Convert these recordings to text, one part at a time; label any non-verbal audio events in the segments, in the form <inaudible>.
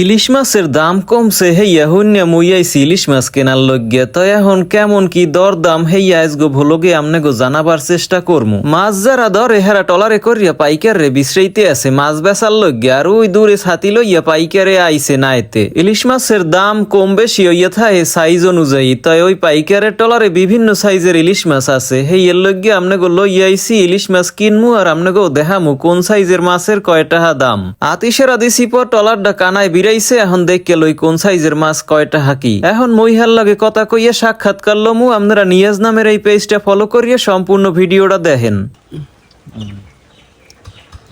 ইলিশ মাছের দাম কমছে হেইয়া হইয়া মুইয়াইছি ইলিশ মাছ কেনার লগ্যে তো এখন কেমন কি দর দাম হেইয়া আজগো ভোলগে আমনে গো জানাবার চেষ্টা করমু। মাছ যারা ধরে, হেরা টলারে করিয়া পাইকার রে বিশ্রাইতে আছে, মাছ বেচার লগ্যে আর ওই দূরে ছাতি লইয়া পাইকারে আইছে নাইতে। ইলিশ মাছের দাম কম বেশি হইয়া থাকে সাইজ অনুযায়ী। তাই ওই পাইকারের টলারে বিভিন্ন সাইজের ইলিশ মাছ আছে। হেইয়ের লগ্যে আমনে গো লইয়া আইছি, ইলিশ মাছ কিনমু আর আমনে গো দেখামু কোন সাইজের মাছের কয়টাহা দাম। আতিসেরা দিছি পর টলারডা কানায় বিরাইছে এখন দেখকে লই কোন সাইজের মাছ কয়টা হাকি। এখন মহিহার লাগে কথা কইয়া সাক্ষাৎকার লমু আপনারা নিয়াজ নামের এই পেজটা ফলো করিয়া সম্পূর্ণ ভিডিওটা দেখেন।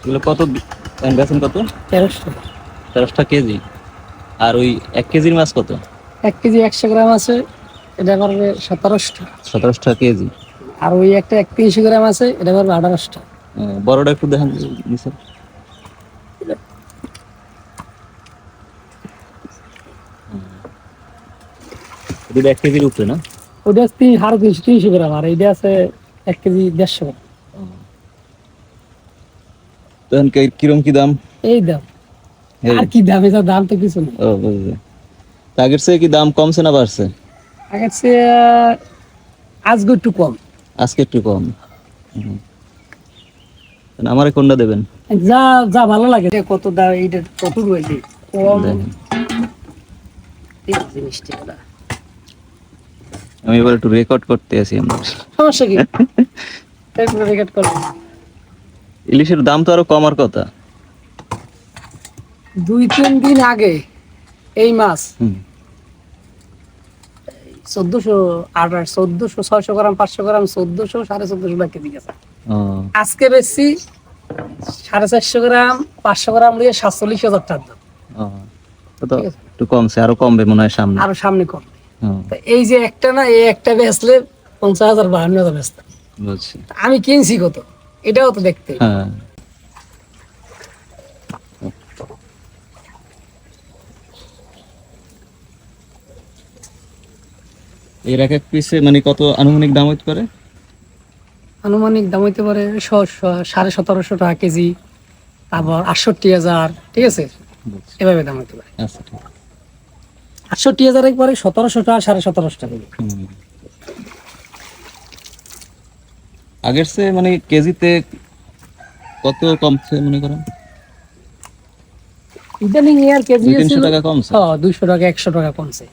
এগুলো কত বেছেন কত? তেরোশো। তেরোশটা কেজি। আর ওই এক কেজির মাছ কত? এক কেজি একশো গ্রাম আছে এটা করবে সতেরোশটা সতেরোশটা কেজি। আর ওই একটা এক তিনশো গ্রাম আছে এটা করবে আঠারোশটা বড়টা একটু দেখান এটা এক কেজির উপরে না? ওটা তিন সাড়ে তিনশো তিনশো গ্রাম আর এইটা আছে এক কেজি দেড়শো গ্রাম। তখন কিরম কি দাম? এই দাম। আর কি দাম এটা দাম তো কিছু না। ও বুঝলি আগের চেয়ে কি দাম কমছে না বাড়ছে? আগের চেয়ে আজকে একটু কম। আজকে একটু কম। হুম। তাহলে আমারে কোনটা দেবেন? যা যা ভালো লাগে যে কত দাম এইটা কত রয়েছে কম। আমি এবার একটু রেকর্ড করতে আছি আমরা। সমস্যা কি? <laughs> রেকর্ড করব ইলিশের দাম তো আরও কমার কথা। দুই তিন দিন আগে এই মাছ। চোদ্দশো আঠাশ চোদ্দশো ছয়শো গ্রাম পাঁচশো গ্রাম চোদ্দশো সাড়ে চোদ্দশো টাকা কেজি গেছে। আজকে বেশি সাড়ে চারশো গ্রাম পাঁচশো গ্রাম লিয়ে সাতচল্লিশ হাজার টাকা একটু কমছে আরও কমবে মনে হয় সামনে। আরও সামনে কম। এই যে একটা না এই একটা বেচলে পঞ্চাশ হাজার বাহান্ন হাজার বেচতাম। আমি কিনছি কত? এটাও তো দেখতে। হ্যাঁ। এর এক এক পিসে মানে কত আনুমানিক দাম হতে পারে? আনুমানিক দাম হইতে পারে সাড়ে সতেরোশো টাকা কেজি আবার আটষট্টি হাজার ঠিক আছে? এভাবে দাম হইতে পারে। আচ্ছা ঠিক আটষট্টি হাজার একবারে সতেরোশো টাকা সাড়ে সতেরোশো টাকা আগের সে মানে কেজিতে কত কমছে মনে করেন? ইদানিং কেজি টাকা কমছে। হ্যাঁ টাকা একশো টাকা কমছে।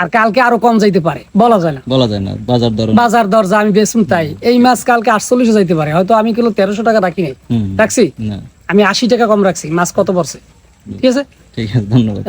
আর কালকে আরও কম যাইতে পারে বলা যায় না। বলা যায় না বাজার দর বাজার দর যা আমি বেচুন তাই। এই মাছ কালকে আটচল্লিশে যাইতে পারে হয়তো আমি কিলো তেরোশো টাকা রাখি নাই। রাখছি? আমি আশি টাকা কম রাখছি মাছ কত পড়ছে? ঠিক আছে? ঠিক আছে ধন্যবাদ।